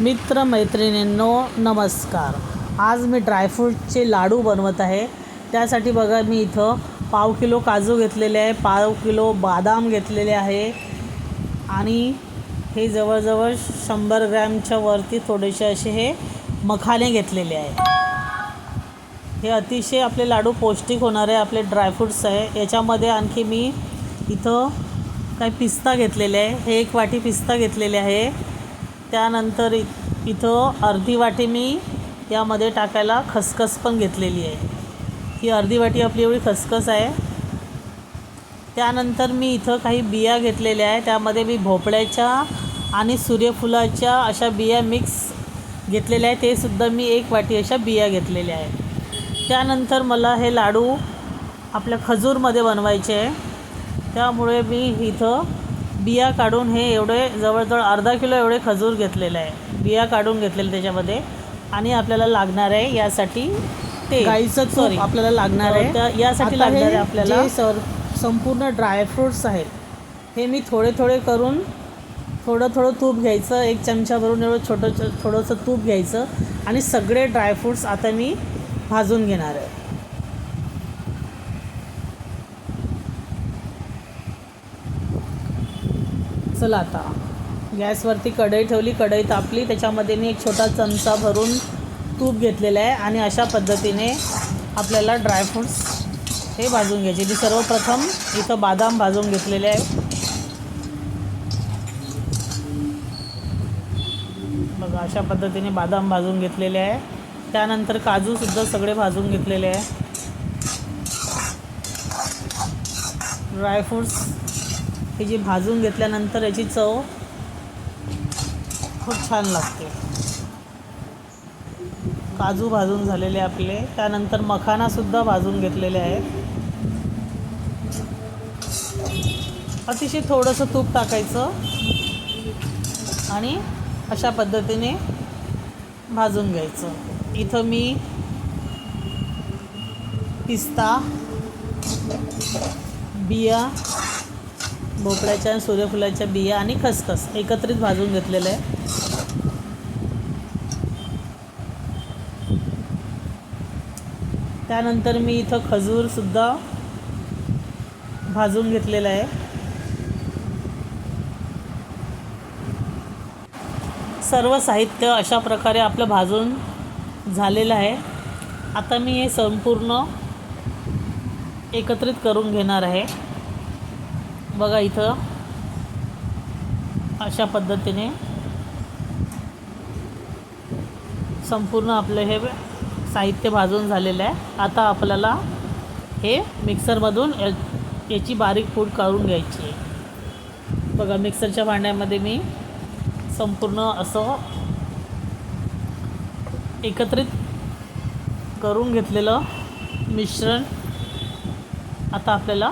मित्र मैत्रिणींनो नमस्कार. आज मी ड्रायफ्रूटचे लाडू बनवत आहे. त्यासाठी बघा मी इथं पाव किलो काजू घेतलेले आहे पाव किलो बदाम घेतलेले आहे आणि हे जवळजवळ शंभर ग्रॅमच्या वरती थोडेसे असे हे मखाने घेतलेले आहे. हे अतिशय आपले लाडू पौष्टिक होणारे आपले ड्रायफ्रूट्स आहे. याच्यामध्ये आणखी मी इथं काही पिस्ता घेतलेले आहे. हे एक वाटी पिस्ता घेतलेले आहे. त्यानंतर इ इथं अर्धी वाटी मी यामध्ये टाकायला खसखस पण घेतलेली आहे. ही अर्धी वाटी आपली एवढी खसखस आहे. त्यानंतर मी इथं काही बिया घेतलेल्या आहे. त्यामध्ये मी भोपळ्याच्या आणि सूर्यफुलाच्या अशा बिया मिक्स घेतलेल्या आहे. ते सुद्धा मी एक वाटी अशा बिया घेतलेल्या आहे. त्यानंतर मला हे लाडू आपल्या खजूरमध्ये बनवायचे आहे. त्यामुळे मी इथं बिया काढून हे एवढे जवळजवळ अर्धा किलो एवढे खजूर घेतलेले आहे. बिया काढून घेतलेले त्याच्यामध्ये. आणि आपल्याला लागणार आहे यासाठी ते. गाईचं सॉरी आपल्याला लागणार आहे. त्या यासाठी लागणार आहे आपल्याला. सर संपूर्ण ड्रायफ्रूट्स आहेत हे मी थोडे थोडे करून थोडं थोडं तूप घ्यायचं एक चमचा भरून एवढं छोटं थोडंसं तूप घ्यायचं. आणि सगळे ड्रायफ्रूट्स आता मी भाजून घेणार आहे. चला आता. गॅसवरती कढई ठेवली कढई तापली. त्याच्यामध्ये मी एक छोटा चमचा भरून तूप घेतलेलं आहे आणि अशा पद्धतीने आपल्याला ड्रायफ्रूट्स हे भाजून घ्यायचे. मी सर्वप्रथम इथं बादाम भाजून घेतलेले आहे. बघा अशा पद्धतीने बादाम भाजून घेतलेले आहे. त्यानंतर काजूसुद्धा सगळे भाजून घेतलेले आहे. ड्रायफ्रूट्स हे जी भाजून घेतल्यानंतर याची चव खूप छान लागते. काजू भाजून झालेले आपले. त्यानंतर मखानासुद्धा भाजून घेतलेले आहेत. अतिशय थोडंसं तूप टाकायचं आणि अशा पद्धतीने भाजून घ्यायचं. इथं मी पिस्ता बिया भोपळ्याच्या आणि सूर्यफुलाच्या बिया आणि खसखस एकत्रित भाजून घेतलेलं आहे. त्यानंतर मी इथं खजूरसुद्धा भाजून घेतलेलं आहे. सर्व साहित्य अशा प्रकारे आपलं भाजून झालेलं आहे. आता मी हे संपूर्ण एकत्रित करून घेणार आहे. बघा इथं. अशा पद्धतीने संपूर्ण आपलं हे साहित्य भाजून झालेलं आहे. आता आपल्याला हे मिक्सरमधून याची बारीक पूड काढून घ्यायची आहे. बघा मिक्सरच्या भांड्यामध्ये मी संपूर्ण असं एकत्रित करून घेतलेलं मिश्रण आता आपल्याला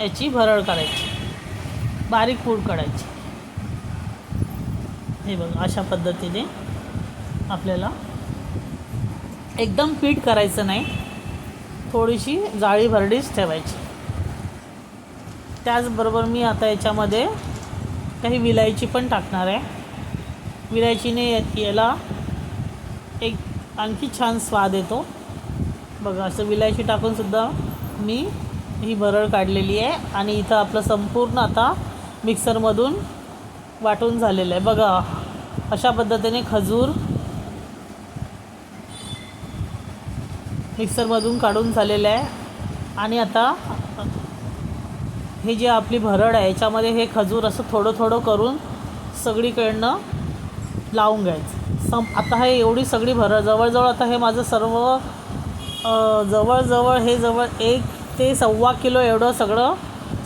याची भरड काढायची. बारीक पूड काढायची. हे बघा अशा पद्धतीने आपल्याला एकदम पीठ करायचं नाही. थोडीशी जाळी भरडीच ठेवायची. त्याचबरोबर मी आता याच्यामध्ये काही विलायची पण टाकणार आहे. विलायचीने याला एक आणखी छान स्वाद येतो. बघा असं विलायची टाकूनसुद्धा मी ही भरड काढलेली आहे आणि इथं आपलं संपूर्ण आता मिक्सरमधून वाटून झालेलं आहे. बघा अशा पद्धतीने खजूर मिक्सरमधून काढून झालेलं आहे. आणि आता हे जे आपली भरड आहे याच्यामध्ये हे खजूर असं थोडं थोडं करून सगळीकडनं लावून घ्यायचं. सं आता हे एवढी सगळी भरड जवळजवळ आता हे माझं सर्व जवळजवळ हे जवळ एक ते सव्वा किलो एवढं सगळं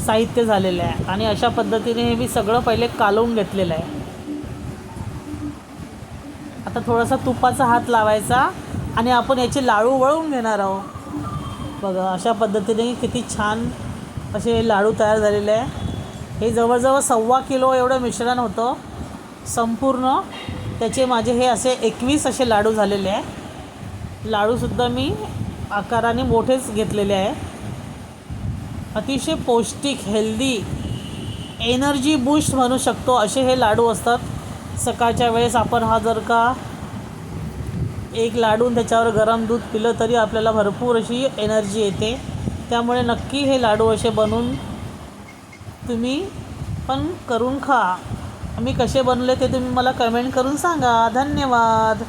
साहित्य झालेलं आहे. आणि अशा पद्धतीने हे मी सगळं पहिले कालवून घेतलेलं आहे. आता थोडासा तुपाचा हात लावायचा आणि आपण याचे लाडू वळून घेणार आहोत. बघा अशा पद्धतीने किती छान असे हे लाडू तयार झालेले आहे. हे जवळजवळ सव्वा किलो एवढं मिश्रण होतं. संपूर्ण त्याचे माझे हे असे एकवीस असे लाडू झालेले आहे. लाडूसुद्धा मी आकाराने मोठेच घेतलेले आहे. अतिशय पौष्टिक हेल्दी एनर्जी बूस्ट म्हणू शकतो. असे हे लाडू असतात. सकाळच्या वेळेस आपण हा जर का एक लाडून त्याच्यावर गरम दूध पिलं तरी आपल्याला भरपूर अशी एनर्जी येते. त्यामुळे नक्की हे लाडू असे बनवून तुम्ही पण करून खा. मी कसे बनवले ते तुम्ही मला कमेंट करून सांगा. धन्यवाद.